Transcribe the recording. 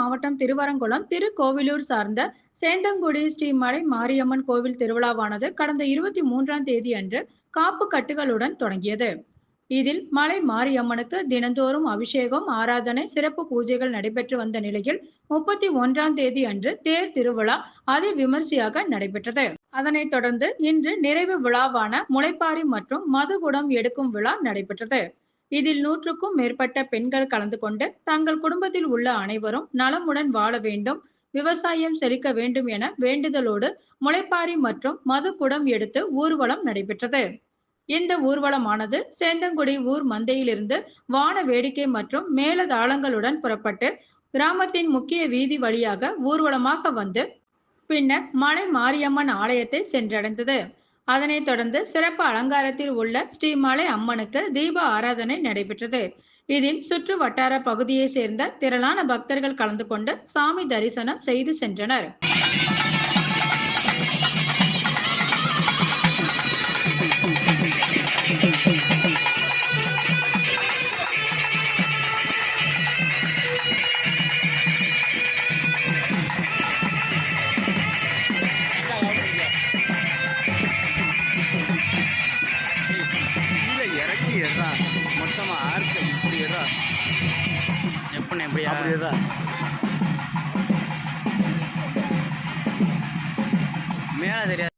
மாவட்டம் திருவரங்குளம் திருக்கோவிலூர் சார்ந்த சேந்தங்குடி ஸ்ரீ மலை மாரியம்மன் கோவில் திருவிழாவானது கடந்த இருபத்தி மூன்றாம் தேதி அன்று காப்பு கட்டுகளுடன் தொடங்கியது. இதில் மலை மாரியம்மனுக்கு தினந்தோறும் அபிஷேகம் ஆராதனை சிறப்பு பூஜைகள் நடைபெற்று வந்த நிலையில் முப்பத்தி ஒன்றாம் தேதி அன்று தேர் திருவிழா அதி விமர்சையாக நடைபெற்றது. அதனைத் தொடர்ந்து இன்று நிறைவு விழாவான முளைப்பாரி மற்றும் மதுகுடம் எடுக்கும் விழா நடைபெற்றது. இதில் நூற்றுக்கும் மேற்பட்ட பெண்கள் கலந்து கொண்டு தங்கள் குடும்பத்தில் உள்ள அனைவரும் நலமுடன் வாழ வேண்டும் விவசாயம் செழிக்க வேண்டும் என வேண்டுதலோடு முளைப்பாரி மற்றும் மது குடம் எடுத்து ஊர்வலம் நடைபெற்றது. இந்த ஊர்வலமானது சேந்தங்குடி ஊர் மந்தையிலிருந்து வான வேடிக்கை மற்றும் மேலதாளங்களுடன் புறப்பட்டு கிராமத்தின் முக்கிய வீதி வழியாக ஊர்வலமாக வந்து பின்னர் மலை மாரியம்மன் ஆலயத்தை சென்றடைந்தது. அதனைத் தொடர்ந்து சிறப்பு அலங்காரத்தில் உள்ள ஸ்ரீமாலை அம்மனுக்கு தீப ஆராதனை நடைபெற்றது. இதில் சுற்று வட்டார பகுதியை சேர்ந்த திரளான பக்தர்கள் கலந்து கொண்டு சாமி தரிசனம் செய்து சென்றனர். இப்படி எறா எப்படி எப்படியா அப்படி எறா மேலே தெரியாது.